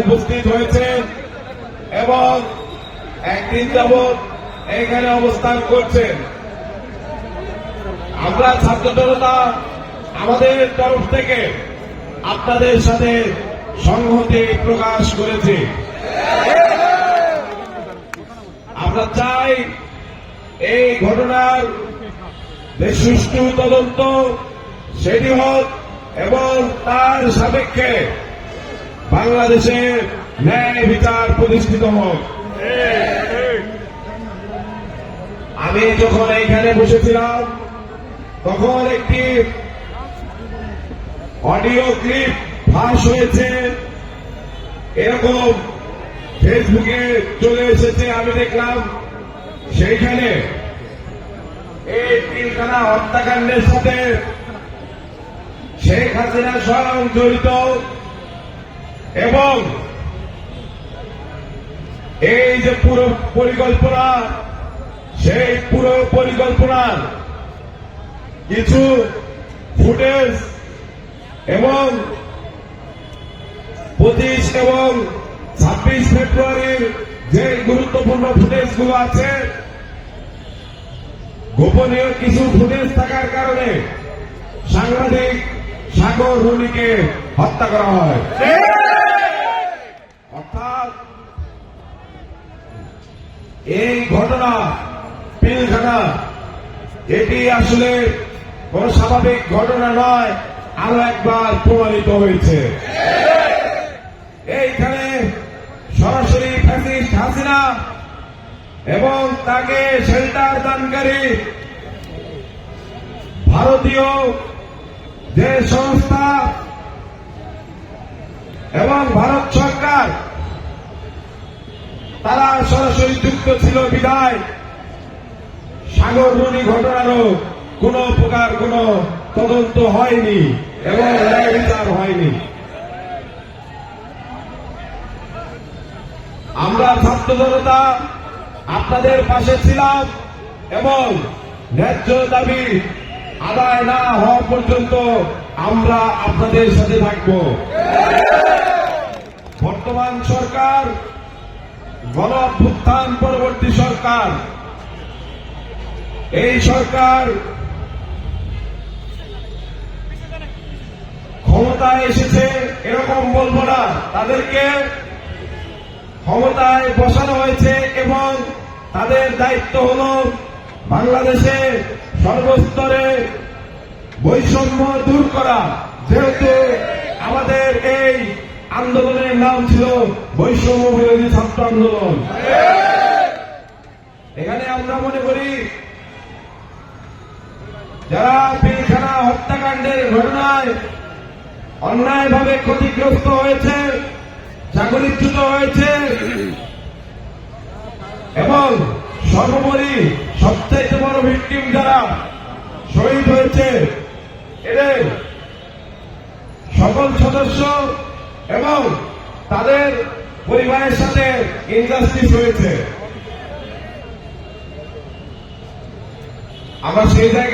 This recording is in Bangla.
উপস্থিত হয়েছেন এবং একদিন যাবৎ এখানে অবস্থান করছেন। আমরা ছাত্র জনতা আমাদের তরফ থেকে আপনাদের সাথে সংহতি প্রকাশ করেছি। আমরা চাই এই ঘটনার সুষ্ঠু তদন্ত, সেটি হোক এবং তার সাপেক্ষে বাংলাদেশের ন্যায় বিচার প্রতিষ্ঠিত হোক। আমি যখন এইখানে বসেছিলাম, তখন একটি অডিও ক্লিপ ফাঁস হয়েছে। এরকম ফেসবুকে চলে এসেছে, আমি দেখলাম সেইখানে এই পিলখানা হত্যাকাণ্ডের সাথে শেখ হাসিনা স্বয়ং জড়িত। এবং এই যে পুরো পরিকল্পনা, সেই পুরো পরিকল্পনার কিছু ফুটেজ এবং পঁচিশ এবং ছাব্বিশ ফেব্রুয়ারির যে গুরুত্বপূর্ণ ফুটেজগুলো আছে গোপনীয় কিছু ফুটেজ থাকার কারণে সাংবাদিক সাগর রুনিকে হত্যা করা হয়। অর্থাৎ এই ঘটনা, পিলখানা, এটি আসলে কোন স্বাভাবিক ঘটনা নয়, আরও একবার প্রমাণিত হয়েছে। এইখানে সরাসরি ফ্যাসিস্ট হাসিনা এবং তাকে শেল্টার দানকারী ভারতীয় যে সংস্থা এবং ভারত সরকার, তারা সরাসরি যুক্ত ছিল বিদায়। সাগর রুনি ঘটনারও কোন প্রকার কোন তদন্ত হয়নি এবং বিচার হয়নি। আমরা ছাত্র জনতা আপনাদের পাশে ছিলাম এবং ন্যায্য দাবি আদায় না হওয়া পর্যন্ত আমরা আপনাদের সাথে থাকব। বর্তমান সরকার, গণ অভ্যুত্থান পরবর্তী সরকার। এই সরকার ক্ষমতায় এসেছে এরকম বলব না, তাদেরকে ক্ষমতায় বসানো হয়েছে এবং তাদের দায়িত্ব হল বাংলাদেশে সর্বস্তরে বৈষম্য দূর করা। যেহেতু আমাদের এই আন্দোলনের নাম ছিল বৈষম্য বিরোধী ছাত্র আন্দোলন। এখানে আমরা মনে করি, যারা পিলখানা হত্যাকাণ্ডের ঘটনায় অন্যায়ভাবে ক্ষতিগ্রস্ত হয়েছে, চাকরিচ্যুত হয়েছে এবং সর্বোপরি সবচাইতে বড় ভিক্টিম যারা শহীদ হয়েছে, এদের সকল সদস্য এবং তাদের পরিবারের সাথে ইনজাস্টিস হয়েছে। আমরা সেই জায়গায়